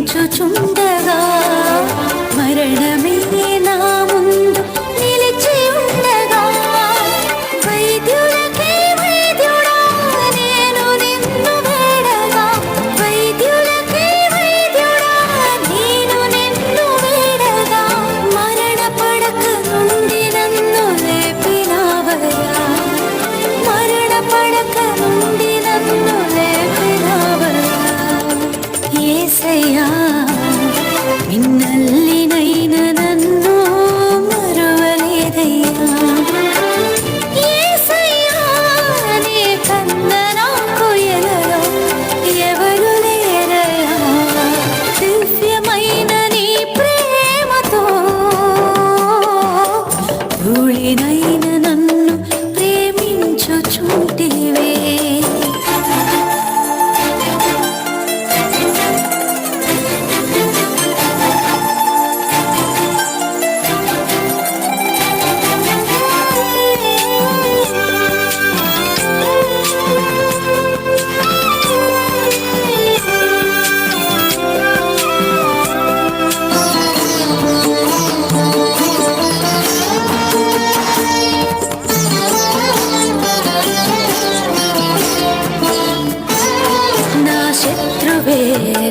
చించుచుండగా ஆசையா மின்னல்லே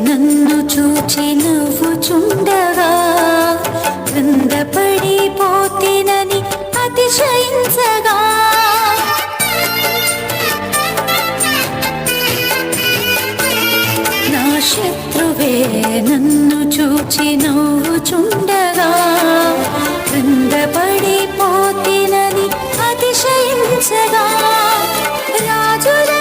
నన్ను చూచి నవ్వుచుండగా క్రింద పడిపోతేనని అతిశయించగా. నా శత్రువే నన్ను చూచి నవ్వుచుండగా క్రింద పడిపోతేనని అతిశయించగా. రాజురా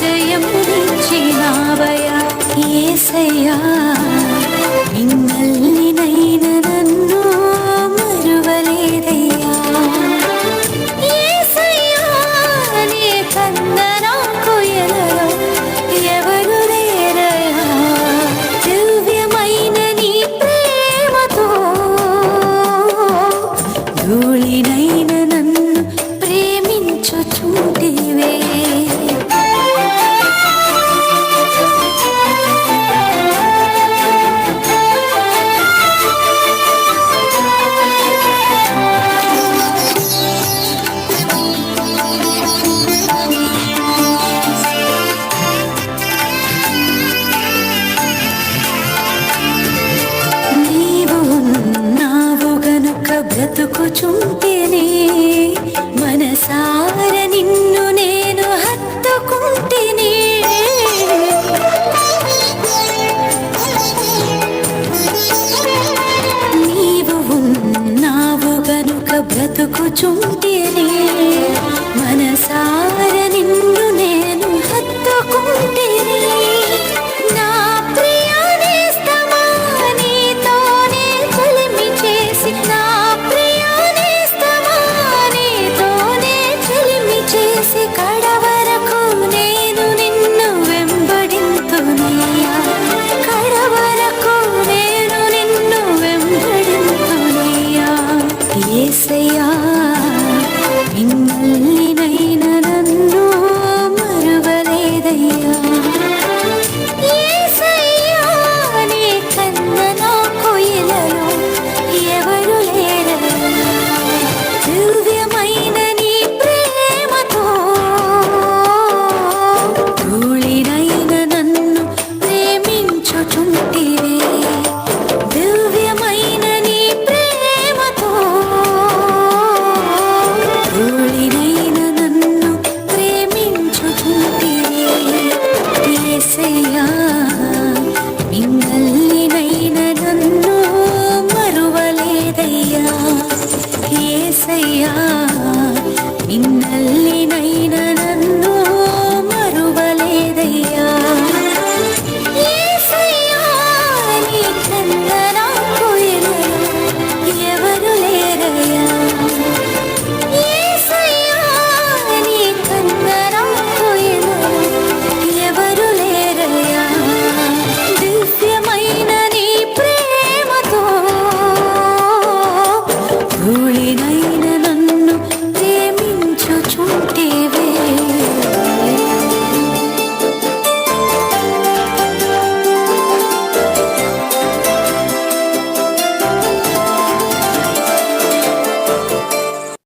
ఓడించి జయమునిచ్చినావయ ఏసయ్యా మిమ్మల్ని 中